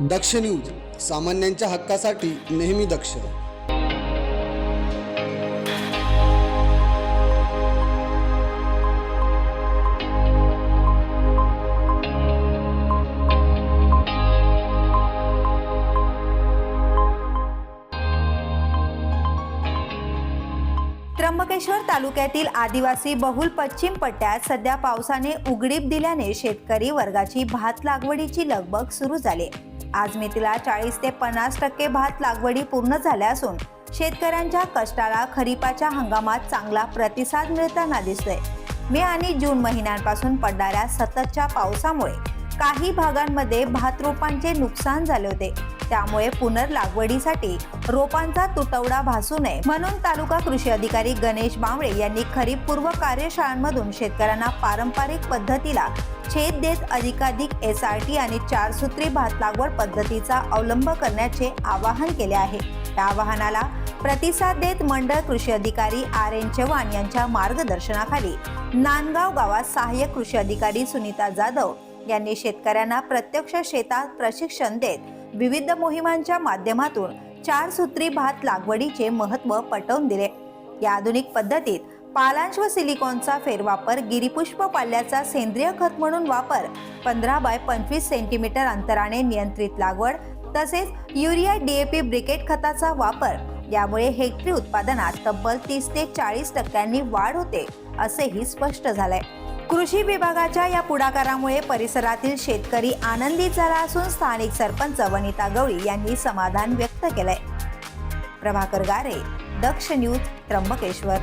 दक्ष news सामान्यांच्या हक्कासाठी नेहमी दक्ष. त्र्यंबकेश्वर तालुक्यातील आदिवासी बहुल पश्चिम पट्ट्यात सध्या पावसाने उघडीप दिल्याने शेतकरी वर्गाची भात लागवडीची लगबग सुरू झाली. आज मेथीला चाळीस ते पन्नास टक्के भात लागवडी पूर्ण झाल्या असून शेतकऱ्यांच्या कष्टाला खरीपाच्या हंगामात चांगला प्रतिसाद मिळताना दिसतोय. मे आणि जून महिन्यांपासून पडणाऱ्या सततच्या पावसामुळे काही भागांमध्ये भात रोपांचे नुकसान झाले होते. त्यामुळे पुनर्लागवडीसाठी रोपांचा तुटवडा भासू नये. म्हणून तालुका कृषी अधिकारी गणेश बांबळे यांनी खरीपपूर्व कार्यशाळांमधून शेतकऱ्यांना पारंपरिक पद्धतीला छेद देत अधिकाधिक एस आर टी आणि चार सूत्री भात लागवड पद्धतीचा अवलंब करण्याचे आवाहन केले आहे. या आवाहनाला प्रतिसाद देत मंडळ कृषी अधिकारी आर एन चव्हाण यांच्या मार्गदर्शनाखाली नांदगाव गावात सहाय्यक कृषी अधिकारी सुनीता जाधव यांनी शेतकऱ्यांना प्रत्यक्ष शेतात प्रशिक्षण देत विविध मोहिमांच्या माध्यमातून चार सूत्री भात लागवडीचे महत्त्व पटवून दिले. या आधुनिक पद्धतीत पालांश व सिलिकॉनचा फेरवापर गिरीपुष्प पाल्याचा सेंद्रिय खत म्हणून वापर पंधरा बाय पंचवीस सेंटीमीटर अंतराने नियंत्रित लागवड तसेच युरिया डीएपी ब्रिकेट खताचा वापर यामुळे हेक्टरी उत्पादनात तब्बल तीस ते चाळीस टक्क्यांनी वाढ होते असेही स्पष्ट झालंय. कृषी विभागाच्या या पुढाकारामुळे परिसरातील शेतकरी आनंदित झाला असून स्थानिक सरपंच वनिता गवळी यांनी समाधान व्यक्त केलंय. प्रभाकर गारे दक्ष न्यूज त्र्यंबकेश्वर.